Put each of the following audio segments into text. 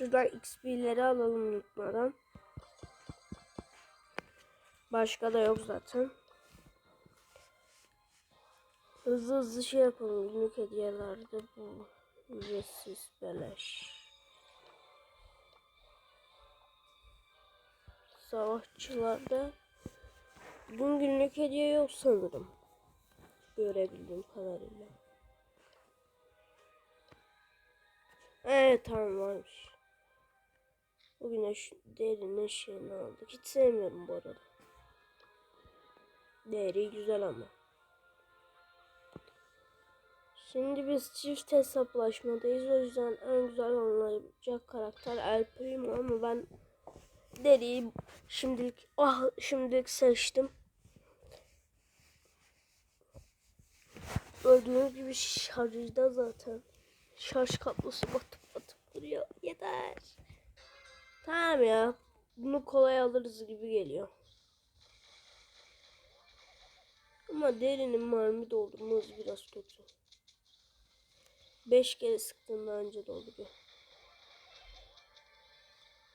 Şuradan XP'leri alalım unutmadan. Başka da yok zaten. Hızlı hızlı şey yapalım. Günlük hediyelerde bu. Ücretsiz beleş. Savaşçılarda bugün günlük hediye yok sanırım. Görebildiğim kadarıyla. Evet tamam varmış. Bugün eş, derin eşeğini aldık. Hiç sevmiyorum bu arada. Değeri güzel ama. Şimdi biz çift hesaplaşmadayız. O yüzden en güzel olacak karakter El Primo ama ben Deri'yi şimdilik ah şimdilik seçtim. Gördüğünüz gibi şarjda zaten. Şarj kablosu batıp batıp duruyor. Yeter. Tamam ya. Bunu kolay alırız gibi geliyor. Ama derinin mermi doldurması biraz kötü. 5 kere sıktığında önce dolduruyor.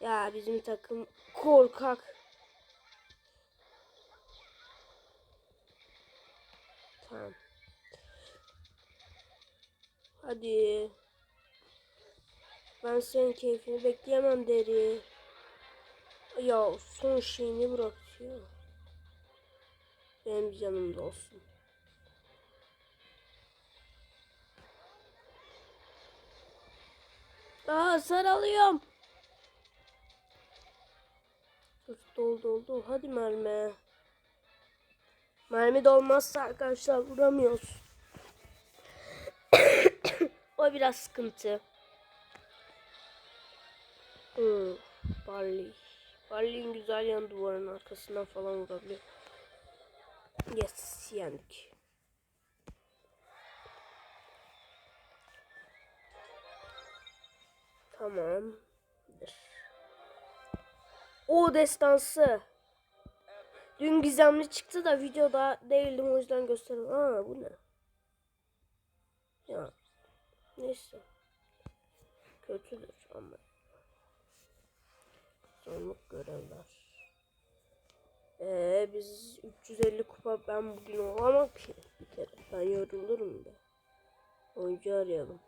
Ya bizim takım korkak. Tamam. Hadi. Ben senin keyfini bekleyemem deri. Ya son şeyini bırakıyor. Benim canımda olsun. Aa saralıyorum. Dur dol dol. Hadi mermi. Mermi dolmazsa arkadaşlar vuramıyoruz. o biraz sıkıntı. Hmm, Barley. Barley'in güzel yan duvarın arkasından falan vurabiliyor. Yes yendik. Tamamdır. O destansı. Dün gizemli çıktı da videoda değildim o yüzden gösterdim. Aa bu ne? Ya neyse. Kötüdür ama. Sonluk görevler. Ee, biz 350 kupa ben bugün olamam ki bir kere. Ben yorulurum da. Oyuncu arayalım.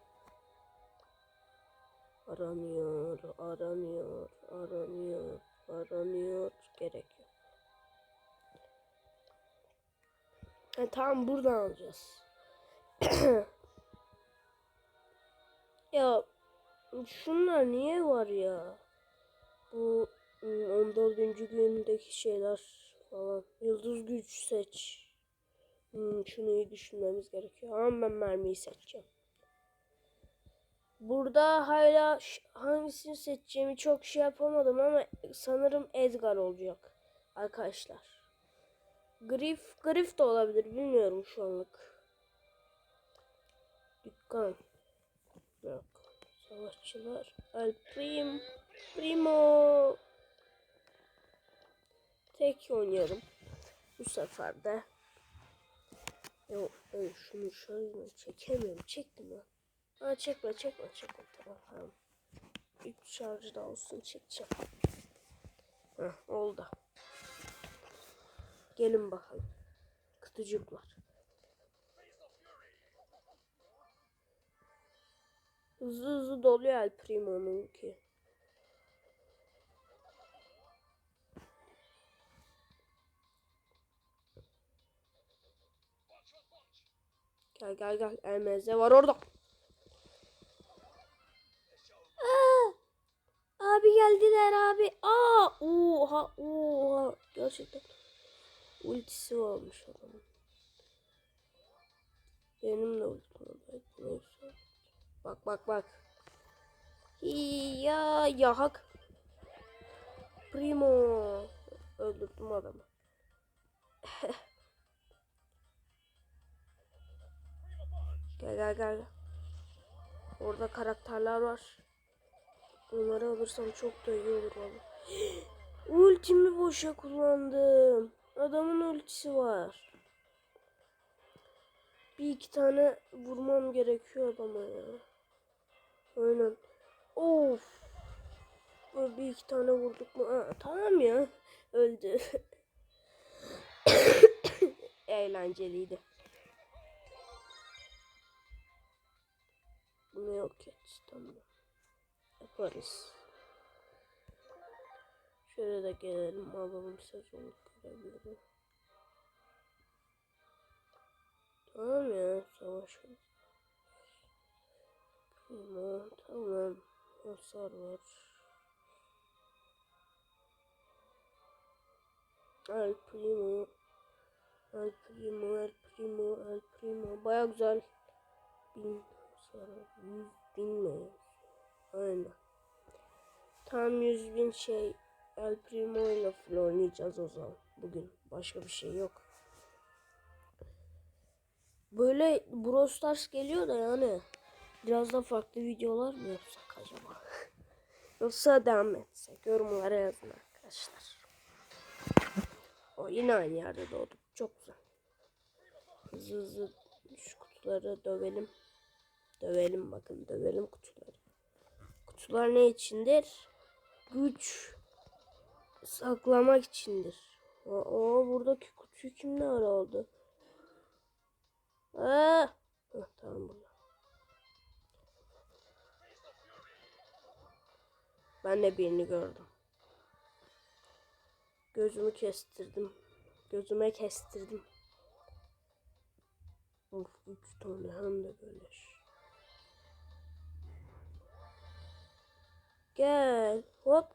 Aranıyor, aranıyor, aranıyor, aranıyor. Gerek yok. Ha, tamam buradan alacağız. ya şunlar niye var ya? Bu ım, 14. gündeki şeyler falan. Yıldız güç seç. Hmm, şunu iyi düşünmemiz gerekiyor. Ama ben mermiyi seçeceğim. Burada hala hangisini seçeceğimi çok şey yapamadım ama sanırım Edgar olacak arkadaşlar. Griff, Griff de olabilir bilmiyorum şu anlık. Dükkan. Yok. Savaşçılar. El Prim. Primo. Tek oynayalım. Bu sefer de. Yok ben şunu şöyle çekemiyorum. Çektim ya. Aa çekme çekme çekme tamam tamam. 3 şarjı da olsun çekeceğim. Heh, oldu. Gelin bakalım. Kutucuklar. Hızlı hızlı doluyor El Primo'nunki. Gel gel gel. MZ var orada. Aa, abi geldiler abi. Aa, oha oha. Gerçekten. Ultisi varmış adamın. Benim de ultim var. Bak bak bak. Ya ya hak. Primo. Öldürdüm adamı. Gel gel gel. Orada karakterler var. Onları alırsam çok da iyi olur valla. Ultimi boşa kullandım. Adamın ultisi var. Bir iki tane vurmam gerekiyor adama ya. Aynen. Of. Böyle bir iki tane vurduk mu? Aa, tamam ya. Öldü. Eğlenceliydi. Yok et. Tamam. Yaparız. Şöyle de gelelim alalım sezonu görebilirim. Tamam ya savaş. Primo tamam. Hasar var. El Primo. El Primo, El Primo, El Primo. Baya güzel. Bin. Yüz bin mi? Aynen. Tam yüz bin şey. El Primo ile full oynayacağız o zaman. Bugün. Başka bir şey yok. Böyle Brawl Stars geliyor da yani. Biraz da farklı videolar mı yapsak acaba? Yoksa devam etsek. Yorumlara yazın arkadaşlar. O yine aynı yerde doğduk. Çok güzel. Hızlı hızlı şu kutuları dövelim. Dövelim bakın dövelim kutuları. Kutular ne içindir? Güç saklamak içindir. O, buradaki kutuyu kim ne ara aldı? Aa! Heh, tamam burada. Ben de birini gördüm. Gözümü kestirdim. Gözüme kestirdim. Of üç tane hem de böyle. Gel. Hop.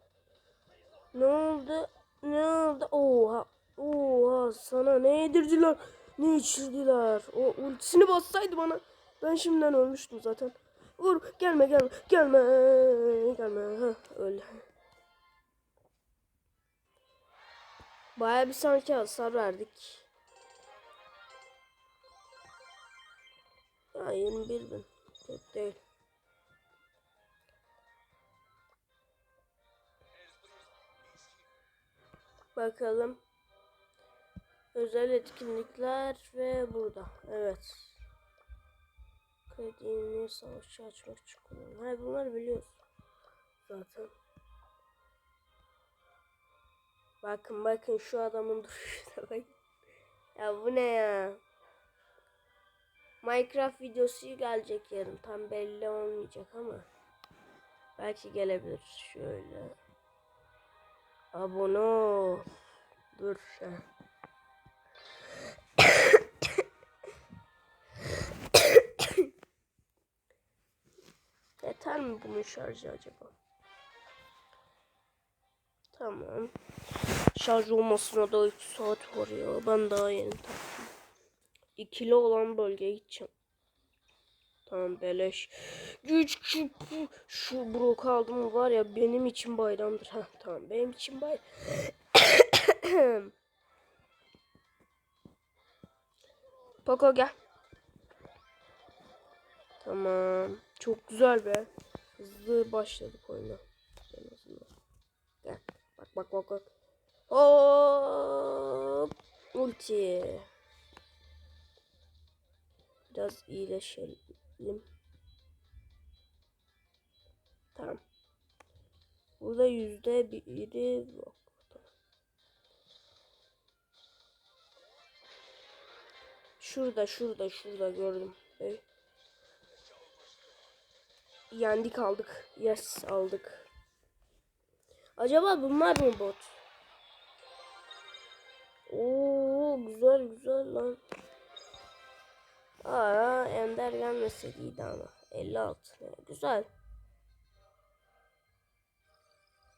Ne oldu? Ne oldu? Oha. Oha sana ne yedirdiler? Ne içirdiler? O ultisini bassaydı bana. Ben şimdiden ölmüştüm zaten. Vur gelme gelme gelme gelme. Heh, öyle. Baya bir sanki hasar verdik. Ya 21 bin. Çok değil. Bakalım. Özel etkinlikler ve burada. Evet. Krediğini savaşı açmak için kullanın. Hayır bunları biliyoruz. Zaten. Bakın bakın şu adamın duruşuna bak. Ya bu ne ya? Minecraft videosu gelecek yarın. Tam belli olmayacak ama. Belki gelebilir. Şöyle. Abone ol. Dur. Ha. Yeter mi bunun şarjı acaba? Tamam. Şarj olmasına da 3 saat var ya. Ben daha yeni taktım. İkili olan bölgeye gideceğim. Tamam beleş. Güç küpü. Şu brok aldım var ya benim için bayramdır. Ha tamam benim için bay. Poco gel. Tamam. Çok güzel be. Hızlı başladık oyuna. Gel. Bak bak bak bak. Hop. Ulti. Biraz iyileşelim. Tamam. Burada yüzde biri yok. Şurada şurada şurada gördüm. Evet. Yendik aldık. Yes aldık. Acaba bunlar mı bot? Oo güzel güzel lan. Gelmeseydi iyiydi ama. 56. Güzel.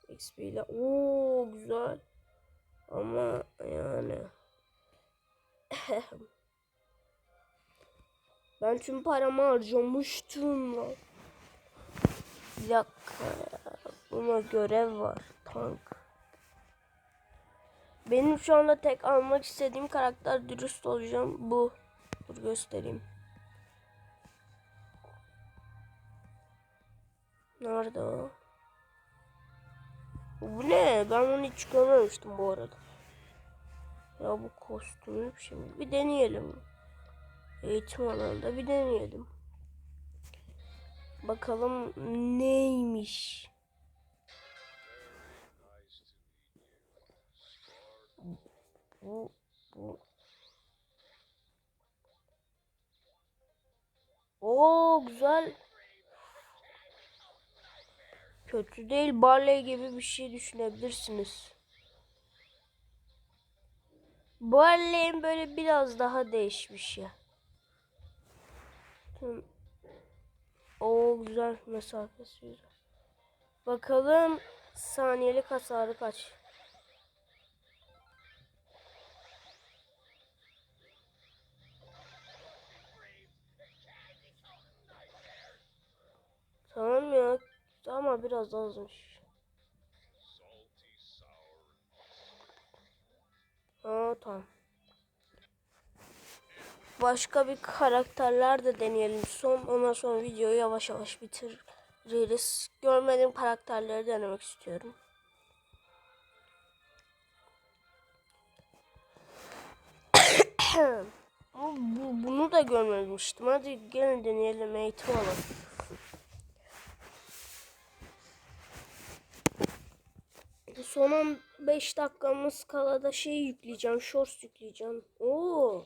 XP ile. Oo güzel. Ama yani. ben tüm paramı harcamıştım lan. Bir dakika. Buna görev var. Tank. Benim şu anda tek almak istediğim karakter dürüst olacağım. Bu. Dur göstereyim. Nerede o? Bu ne? Ben onu hiç görmemiştim bu arada. Ya bu kostüm şimdi. Şey bir deneyelim. Eğitim alanında bir deneyelim. Bakalım neymiş. Bu, bu. Oo güzel. Kötü değil. Barley gibi bir şey düşünebilirsiniz. Barley'in böyle biraz daha değişmiş ya. Oo güzel mesafesi güzel. Bakalım saniyelik hasarı kaç? Tamam ya. Ama biraz azmış. Aa tamam. Başka bir karakterler de deneyelim. Son ondan sonra videoyu yavaş yavaş bitiririz. Görmediğim karakterleri denemek istiyorum. Bu- bunu da görmemiştim. Hadi gelin deneyelim eğitim alalım. Son 5 dakikamız kala da şey yükleyeceğim. Shorts yükleyeceğim. Oo.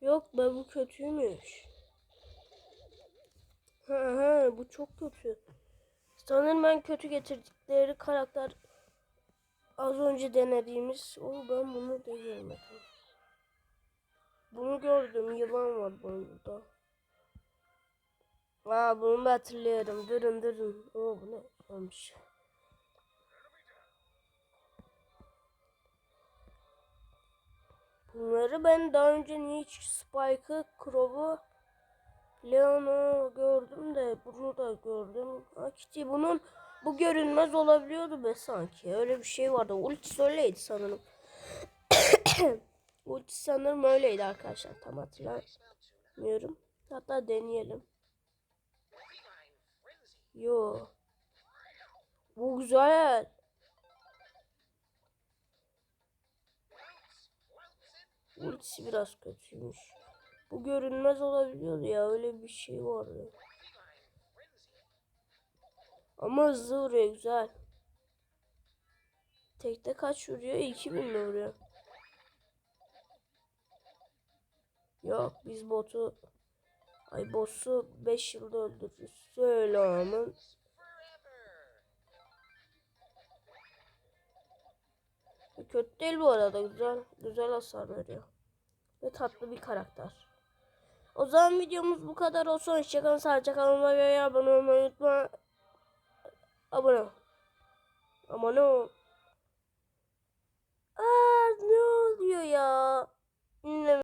Yok be bu kötüymüş. Ha ha bu çok kötü. Sanırım ben kötü getirdikleri karakter az önce denediğimiz. O ben bunu da görmedim. Bunu gördüm. Yılan var burada. Aa bunu da hatırlıyorum. Durun durun. Oo bu ne olmuş. Bunları ben daha önce hiç Spike'ı, Crow'u, Leon'u gördüm de bunu da gördüm. Akiti bunun bu görünmez olabiliyordu be sanki. Öyle bir şey vardı. Ultisi öyleydi sanırım. Ultisi sanırım öyleydi arkadaşlar. Tam hatırlamıyorum. Hatta deneyelim. Yo. Bu güzel. Ultisi biraz kötüymüş. Bu görünmez olabiliyordu ya öyle bir şey vardı. Ama hızlı vuruyor güzel. Tekte kaç vuruyor? 2000 mi vuruyor? Yok biz botu Ay boss'u 5 yılda öldürürüz. Söyle aman. Kötü değil bu arada. Güzel güzel hasar veriyor. Ve tatlı bir karakter. O zaman videomuz bu kadar olsun. Hoşçakalın. Sadece kanalıma ve abone olmayı unutma. Abone ol. Abone ol. Aa, ne oluyor ya? Dinleme.